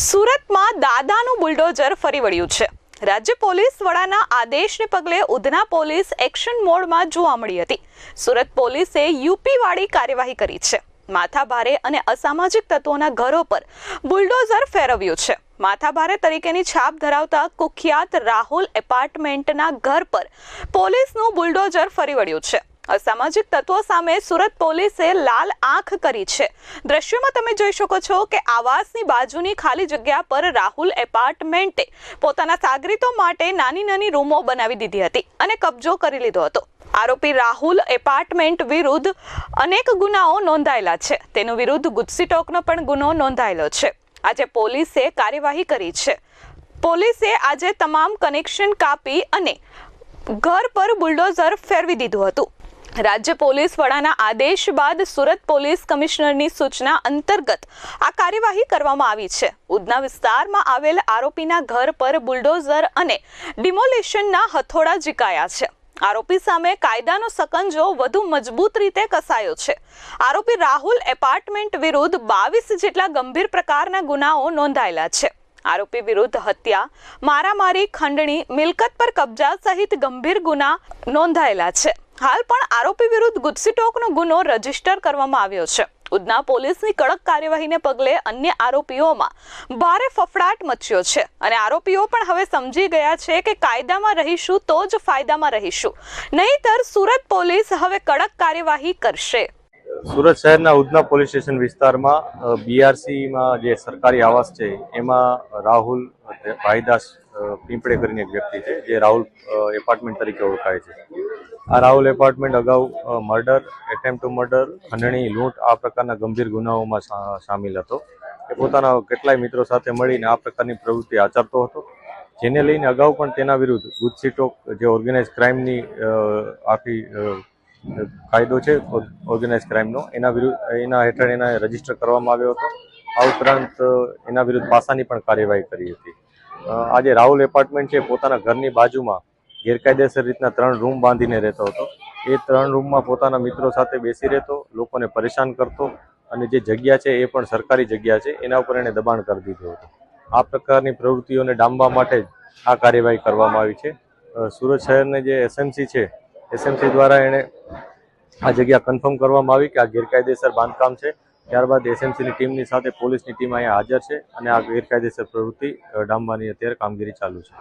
સુરતમાં દાદાનું બુલડોઝર ફરી વળ્યું છે. રાજ્ય પોલીસ વડાના આદેશને પગલે ઉધના પોલીસ એક્શન મોડમાં જોવા મળી હતી. સુરત પોલીસે યુપીવાળી કાર્યવાહી કરી છે. માથાભારે અને અસામાજિક તત્વોના ઘરો પર બુલડોઝર ફેરવ્યું છે. માથાભારે તરીકેની છાપ ધરાવતા કુખ્યાત રાહુલ એપાર્ટમેન્ટના ઘર પર પોલીસનું બુલડોઝર ફરી વળ્યું છે. અસામાજિક તત્વો સામે સુરત પોલીસે લાલ આંખ કરી છે. દ્રશ્યોમાં તમે જોઈ શકો છો કે આવાસની બાજુની ખાલી જગ્યા પર રાહુલ એપાર્ટમેન્ટે પોતાના સાગરીતો માટે નાની નાની રૂમો બનાવી દીધી હતી અને કબજો કરી લીધો હતો. આરોપી રાહુલ એપાર્ટમેન્ટ વિરુદ્ધ અનેક ગુનાઓ નોંધાયેલા છે. તેનું વિરુદ્ધ ગુજસીટોકનો પણ ગુનો નોંધાયેલો છે. આજે પોલીસે કાર્યવાહી કરી છે. પોલીસે આજે તમામ કનેક્શન કાપી અને ઘર પર બુલડોઝર ફેરવી દીધું હતું. રાજ્ય પોલીસ વડાના આદેશ બાદ સુરત પોલીસ કમિશનરની સૂચના અંતર્ગત આ કાર્યવાહી કરવામાં આવી છે. ઉધના વિસ્તારમાં આવેલ આરોપીના ઘર પર બુલડોઝર અને ડિમોલિશનના હથોડા ઝીકાયા છે. આરોપી સામે કાયદાનો સકંજો વધુ મજબૂત રીતે કસાયો છે. આરોપી રાહુલ એપાર્ટમેન્ટ વિરુદ્ધ બાવીસ જેટલા ગંભીર પ્રકારના ગુનાઓ નોંધાયેલા છે. આરોપી વિરુદ્ધ હત્યા, મારામારી, ખંડણી, મિલકત પર કબજા સહિત ગંભીર ગુના નોંધાયેલા છે. હાલ પણ આરોપી વિરુદ્ધ ગુજસીટોકનો ગુનો રજિસ્ટર કરવામાં આવ્યો છે. ઉધના પોલીસની કડક કાર્યવાહીને પગલે અન્ય આરોપીઓમાં ભારે ફફડાટ મચ્યો છે અને આરોપીઓ પણ હવે સમજી ગયા છે કે કાયદામાં રહીશું તો જ ફાયદામાં રહીશું. નહીતર સુરત પોલીસ હવે કડક કાર્યવાહી કરશે. સુરત શહેરના ઉધના પોલીસ સ્ટેશન વિસ્તારમાં બીઆરસીમાં જે સરકારી આવાસ છે, એમાં રાહુલ ભાઈદાસ પીંપળે કરીને એક વ્યક્તિ છે, જે રાહુલ એપાર્ટમેન્ટ તરીકે ઓળખાય છે. આ રાહુલ એપાર્ટમેન્ટ અગાઉ મર્ડર એટેમ્પ ટુ મર્ડર ખંડણી, લૂંટ આ પ્રકારના ગંભીર ગુનાઓમાં સામેલ હતો. એ પોતાના કેટલાય મિત્રો સાથે મળીને આ પ્રકારની પ્રવૃત્તિ આચરતો હતો. જેને લઈને અગાઉ પણ તેના વિરુદ્ધ ગુજસીટોક જે ઓર્ગેનાઇઝ ક્રાઇમની આખી કાયદો છે ઓર્ગેનાઇઝ ક્રાઇમનો એના વિરુદ્ધ, એના હેઠળ એના રજિસ્ટર કરવામાં આવ્યો હતો. આ ઉપરાંત એના વિરુદ્ધ પાસાની પણ કાર્યવાહી કરી હતી. આજે રાહુલ એપાર્ટમેન્ટ છે પોતાના ઘરની બાજુમાં ગેરકાયદેસર રીતના ત્રણ રૂમ બાંધીને રહેતો હતો. એ ત્રણ રૂમમાં પોતાના મિત્રો સાથે બેસી રહેતો, લોકોને પરેશાન કરતો અને જે જગ્યા છે એ પણ સરકારી જગ્યા છે, એના ઉપર એણે દબાણ કરી દીધું હતું. આ પ્રકારની પ્રવૃત્તિઓને ડામવા માટે જ આ કાર્યવાહી કરવામાં આવી છે. સુરત શહેરને જે એસએમસી છે એસએમસી દ્વારા એણે આ જગ્યા કન્ફર્મ કરવામાં આવી કે આ ગેરકાયદેસર બાંધકામ છે. ત્યારબાદ એસએમસીની ટીમની સાથે પોલીસની ટીમ અહીંયા હાજર છે અને આ ગેરકાયદેસર પ્રવૃત્તિ ડામવાની અત્યારે કામગીરી ચાલુ છે.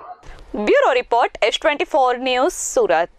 Bureau report, S twenty four news Surat.